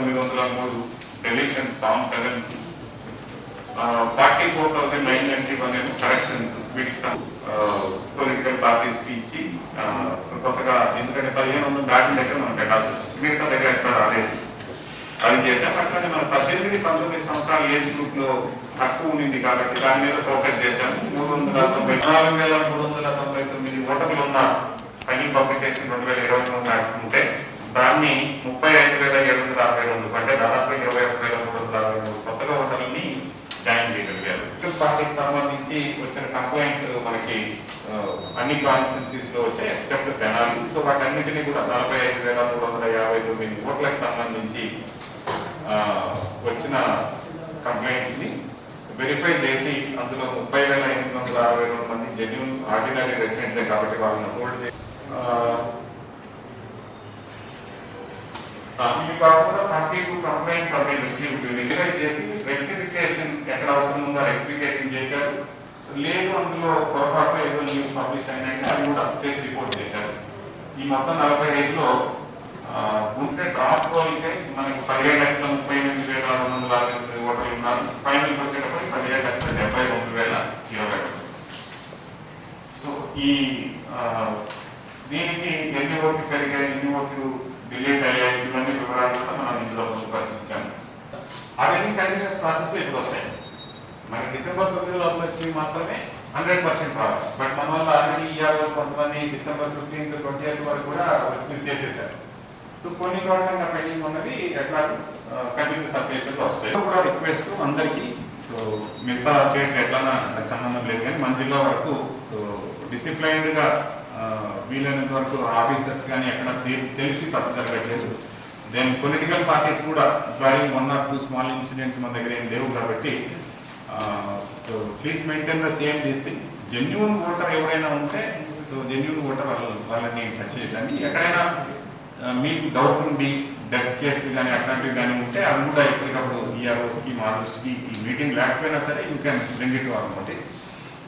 తొమ్మిది వందల మూడు deletions form sevens forty four thousand nine ninety one ఏమో కరెక్షన్స్ వీటికి పొలిటికల్ పార్టీస్కి ఇచ్చి కొత్తగా ఎందుకంటే పదిహేను వందల దాటిన దగ్గర మనం పెట్టాల్సి వస్తుంది. మిగతా దగ్గర ఎక్కడ రాలేదు. అది చేసాం అట్లనే మన పద్దెనిమిది పంతొమ్మిది సంవత్సరాల ఏజ్ గ్రూప్లో తక్కువ ఉండింది కాబట్టి దాని మీద ఫోకస్ చేశాము. మూడు వందల తొంభై నాలుగు వేల మూడు వందల తొంభై తొమ్మిది ఓటర్లు ఉన్న ఫైనల్ పబ్లికేషన్ రెండు వేల ఇరవై మూడు దాన్ని ముప్పై ఐదు వేల ఏడు వందల అరవై రెండు అంటే దాదాపు ఇరవై ఒక్క వేల మూడు వందల అరవై మూడు కొత్తగా ఓటర్లని జాయిన్ చేయగలిగారు. పొలిటికల్ పార్టీకి సంబంధించి వచ్చిన కంప్లైంట్ మనకి అన్ని కాన్స్టిట్యున్సీస్లో వచ్చాయి ఎక్సెప్ట్ తెనాలి. సో వాటన్నిటిని కూడా నలభై ఐదు వేల మూడు వందల యాభై తొమ్మిది ఓట్లకు సంబంధించి వచ్చిన కంప్లైంట్స్ని వెరిఫై చేసి అందులో ముప్పై వేల ఎనిమిది వందల అరవై రెండు మంది జెన్యున్ ఆర్డినరీ రెసిడెంట్సే కాబట్టి వాళ్ళని హోల్డ్ చేసి ఆ, కాకుండా థర్టీ టూ కంప్లైంట్స్ అవి రిసీవ్ వెరిఫై చేసి రెక్టిఫికేషన్ ఎక్కడ అవసరం ఉందో రెక్టిఫికేషన్ చేశారు. లేదు అందులో పొరపాటు ఏదో న్యూస్ పబ్లిష్ అయినాక అది కూడా చేసి రిపోర్ట్ చేశారు. ఈ మొత్తం నలభై ఐదులో ఉంటే డ్రాప్ అయితే మనకు పదిహేడు లక్షల ముప్పై ఎనిమిది వేల రెండు వందల అరవై ఎనిమిది ఓటర్లు ఉన్నారు. ఫైనల్ వచ్చేటప్పుడు పదిహేడు లక్షల డెబ్బై రెండు వేల ఇరవై సో ఈ దీనికి ఎన్ని ఓట్లు పెరిగాయి ఎన్ని ఓట్లు డిలీట్ అయ్యాయి ఇవన్నీ వివరాలు కూడా మనం ఇందులో పరిశీలించాము అవన్నీ కంటిన్యూస్ ప్రాసెస్ ఇప్పుడు వస్తాయి మనకి డిసెంబర్ తొమ్మిదిలో వచ్చి మాత్రమే హండ్రెడ్ పర్సెంట్ రావాలి బట్ మన వల్ల ఆల్రెడీ ఇయర్ కొంతమంది డిసెంబర్ ఫిఫ్టీన్త్ ట్వంటీ ఎయిత్ వరకు కూడా వచ్చి చేసేసారు సో కొన్ని ఇంకా పెండింగ్ ఉన్నది ఎట్లా కంటిన్యూస్ అప్డేషన్లో వస్తాయి కూడా రిక్వెస్ట్ అందరికీ. సో మిగతా స్టేట్ ఎట్లా సంబంధం లేదు. కానీ మన జిల్లా వరకు డిసిప్లైన్డ్గా వీలైనంత వరకు ఆఫీసర్స్ కానీ ఎక్కడ తెలిసి తప్పు జరగట్లేదు. దెన్ పొలిటికల్ పార్టీస్ కూడా driving one or two small incidents మన దగ్గర ఏం లేవు కాబట్టి so please maintain the same చేస్తే థింగ్ జెన్యున్ ఓటర్ ఎవరైనా ఉంటే సో జెన్యున్ ఓటర్ వాళ్ళు వాళ్ళని టచ్ చేయకండి. ఎక్కడైనా మీకు డౌట్ ఉండి డెత్ కేసులు కానీ అట్లాంటివి కానీ ఉంటే అవి కూడా ఎప్పటికప్పుడు ఈఆర్ఓస్కి మా దృష్టికి ఈ మీటింగ్ లేకపోయినా సరే you can bring it our notice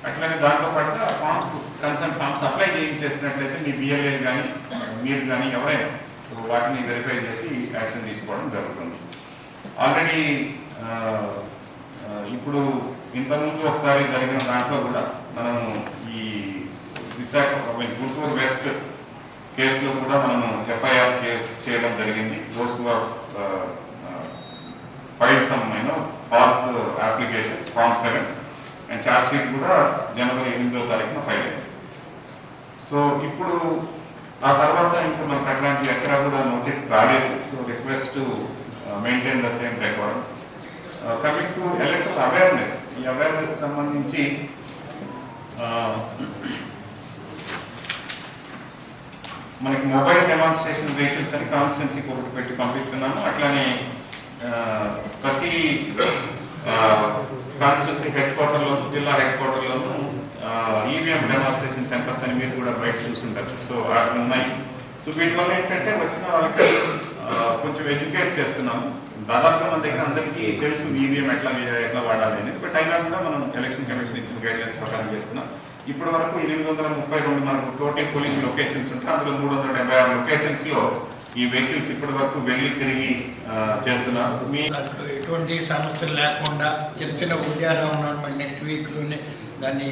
అట్లనే దాంతో పాటుగా ఫామ్స్ కన్సర్న్ ఫామ్స్ అప్లై చేయించేసినట్లయితే మీ బిఎల్ఏ కానీ మీరు కానీ ఎవరైనా సో వాటిని వెరిఫై చేసి యాక్షన్ తీసుకోవడం జరుగుతుంది. ఆల్రెడీ ఇప్పుడు ఇంతకుముందు ఒకసారి జరిగిన దాంట్లో కూడా మనం ఈ విశాఖ గుంటూరు వెస్ట్ కేసులో కూడా మనము ఎఫ్ఐఆర్ కేసు చేయడం జరిగింది. Those file some false applications form seven and charge sheet కూడా జనవరి ఎనిమిదో తారీఖున సో ఇప్పుడు ఆ తర్వాత ఇంకా మనకు అట్లాంటి ఎక్కడ కూడా నోటీస్ రాలేదు. So request maintain the same record coming to electoral awareness ఈ అవేర్నెస్ సంబంధించి మనకి మొబైల్ డెమాన్స్ట్రేషన్ వెహికల్స్ అని కాన్స్టెన్సీ కోర్టు పెట్టి పంపిస్తున్నాము. అట్లానే ప్రతి కాన్స్టెన్సీ హెడ్ క్వార్టర్లోను జిల్లా హెడ్ క్వార్టర్లోను ఈవీఎం డెమాన్స్ట్రేషన్ సెంటర్స్ అని మీరు కూడా బయట చూసుంటారు సో అక్కడ ఉన్నాయి. సో వీటి వల్ల ఏంటంటే వచ్చిన వాళ్ళకి కొంచెం ఎడ్యుకేట్ చేస్తున్నాము. దాదాపుగా మన దగ్గర అందరికీ తెలుసు ఈవీఎం ఎట్లా ఎట్లా వాడాలి అనేది. బట్ అయినా కూడా మనం ఎలక్షన్ కమిషన్ ఇచ్చిన గైడ్లైన్స్ ప్రకారం చేస్తున్నాం. ఇప్పటి వరకు ఎనిమిది వందల ముప్పై రెండు మనకు టోటల్ పోలింగ్ లొకేషన్స్ ఉంటే అందులో మూడు వందల డెబ్బై ఆరు లొకేషన్స్లో ఈ వెహికల్స్ ఇప్పటి వరకు వెళ్ళి తిరిగి చేస్తున్నారు. మీ దాంట్లో ఎటువంటి సమస్యలు లేకుండా చిన్న చిన్న ఉద్యానం ఉన్నాడు నెక్స్ట్ వీక్లోనే దాన్ని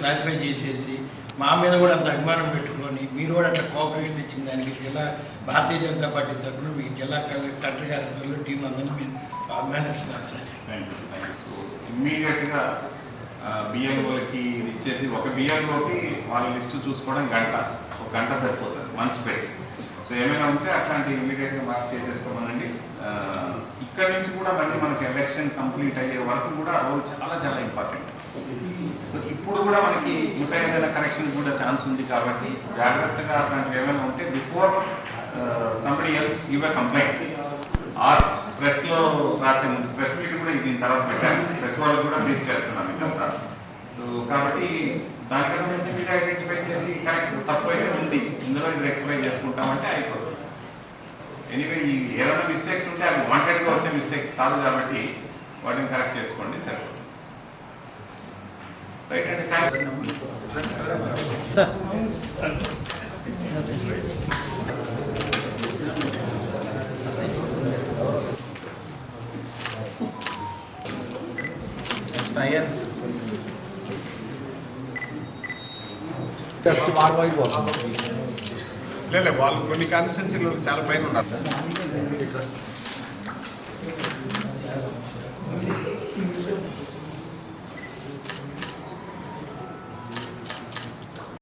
క్లారిఫై చేసేసి మా మీద కూడా అంత అభిమానం పెట్టుకొని మీరు కూడా అట్లా కోఆపరేషన్ ఇచ్చిన దానికి జిల్లా భారతీయ జనతా పార్టీ తరఫున మీ జిల్లా కలెక్టర్ గారి తరఫున టీం అందరినీ మీరు అభిమానిస్తున్నాను సార్ సో ఇమ్మీడియట్ బిఎల్ఓలకి ఇచ్చేసి ఒక బిఎల్ఓకి వాళ్ళ లిస్ట్ చూసుకోవడం గంట. ఒక గంట సరిపోతుంది మంత్స్ పెట్టి సో ఏమైనా ఉంటే అట్లాంటి ఇమ్మీడియట్గా మార్క్ చేసేసుకోమనండి. ఇక్కడ నుంచి కూడా మళ్ళీ మనకి ఎలక్షన్ కంప్లీట్ అయ్యే వరకు కూడా రోల్ రోజు చాలా చాలా ఇంపార్టెంట్ సో ఇప్పుడు కూడా మనకి ఇంకా ఏదైనా కరెక్షన్ కూడా ఛాన్స్ ఉంది కాబట్టి జాగ్రత్తగా అట్లాంటివి ఏమైనా ఉంటే before somebody else give a complaint or ప్రెస్లో రాసే ముందు ప్రెస్ మీట్ కూడా దీని తర్వాత పెట్టాను. ప్రెస్ వాళ్ళకి కూడా బ్రీఫ్ చేస్తున్నాను ఇదంతా. సో కాబట్టి దానికన్నా ముందు మీరు ఐడెంటిఫై చేసి కరెక్ట్ తప్పు అయితే ఉంది. ఇందులో ఇది రెక్టిఫై చేసుకుంటామంటే అయిపోతుంది. ఎనీవే ఈ ఏమైనా మిస్టేక్స్ ఉంటే అవి వాంటెడ్గా వచ్చే మిస్టేక్స్ కాదు కాబట్టి వాటిని కరెక్ట్ చేసుకోండి సరిపోతుంది. సైన్స్ మార్వాయి లేదు వాళ్ళు కొన్ని కాన్స్టిట్యున్సీలు చాలా పైన ఉన్నారు.